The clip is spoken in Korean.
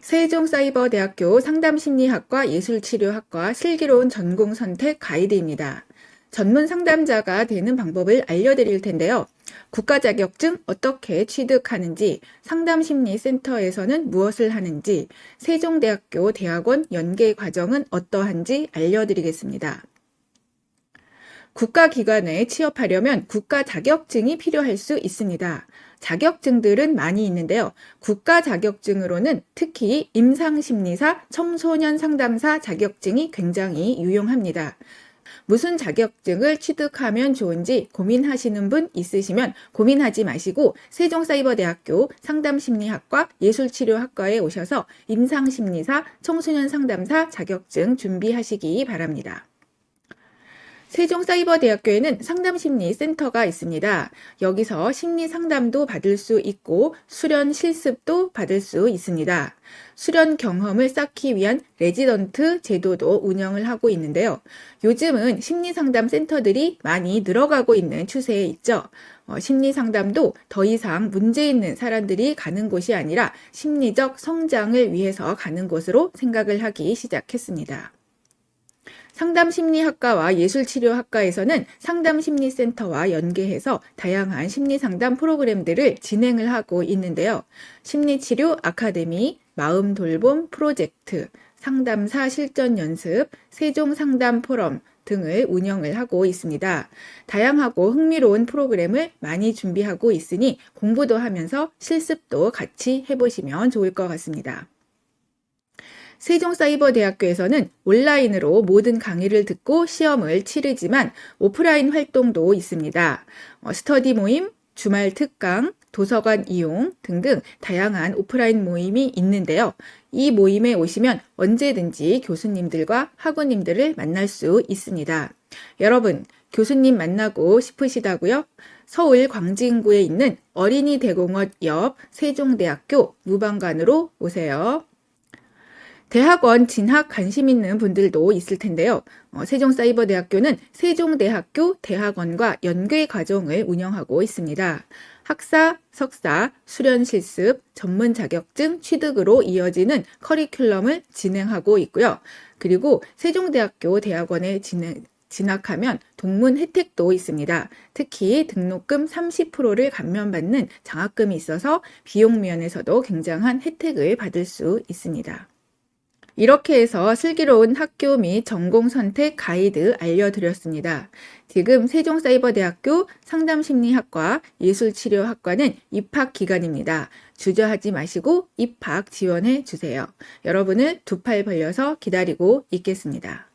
세종사이버대학교 상담심리학과 예술치료학과 슬기로운 전공 선택 가이드입니다. 전문 상담자가 되는 방법을 알려드릴 텐데요. 국가 자격증 어떻게 취득하는지, 상담심리센터에서는 무엇을 하는지, 세종대학교 대학원 연계 과정은 어떠한지 알려드리겠습니다. 국가기관에 취업하려면 국가 자격증이 필요할 수 있습니다. 자격증들은 많이 있는데요. 국가 자격증으로는 특히 임상심리사, 청소년 상담사 자격증이 굉장히 유용합니다. 무슨 자격증을 취득하면 좋은지 고민하시는 분 있으시면 고민하지 마시고 세종사이버대학교 상담심리학과 예술치료학과에 오셔서 임상심리사, 청소년 상담사 자격증 준비하시기 바랍니다. 세종사이버대학교에는 상담심리센터가 있습니다. 여기서 심리 상담도 받을 수 있고 수련 실습도 받을 수 있습니다. 수련 경험을 쌓기 위한 레지던트 제도도 운영을 하고 있는데요. 요즘은 심리 상담 센터들이 많이 늘어가고 있는 추세에 있죠. 어, 심리 상담도 더 이상 문제 있는 사람들이 가는 곳이 아니라 심리적 성장을 위해서 가는 곳으로 생각을 하기 시작했습니다. 상담심리학과와 예술치료학과에서는 상담심리센터와 연계해서 다양한 심리상담 프로그램들을 진행을 하고 있는데요. 심리치료 아카데미, 마음돌봄 프로젝트, 상담사 실전 연습, 세종 상담 포럼 등을 운영을 하고 있습니다. 다양하고 흥미로운 프로그램을 많이 준비하고 있으니 공부도 하면서 실습도 같이 해보시면 좋을 것 같습니다. 세종사이버대학교에서는 온라인으로 모든 강의를 듣고 시험을 치르지만 오프라인 활동도 있습니다. 어, 스터디 모임, 주말 특강, 도서관 이용 등등 다양한 오프라인 모임이 있는데요. 이 모임에 오시면 언제든지 교수님들과 학우님들을 만날 수 있습니다. 여러분, 교수님 만나고 싶으시다고요? 서울 광진구에 있는 어린이 대공원 옆 세종대학교 무방관으로 오세요. 대학원 진학 관심 있는 분들도 있을 텐데요. 어, 세종사이버대학교는 세종대학교 대학원과 연계 과정을 운영하고 있습니다. 학사, 석사, 수련 실습, 전문 자격증 취득으로 이어지는 커리큘럼을 진행하고 있고요. 그리고 세종대학교 대학원에 진행, 진학하면 동문 혜택도 있습니다. 특히 등록금 30%를 감면받는 장학금이 있어서 비용 면에서도 굉장한 혜택을 받을 수 있습니다. 이렇게 해서 슬기로운 학교 및 전공 선택 가이드 알려드렸습니다. 지금 세종사이버대학교 상담심리학과 예술치료학과는 입학 기간입니다. 주저하지 마시고 입학 지원해 주세요. 여러분을 두 팔 벌려서 기다리고 있겠습니다.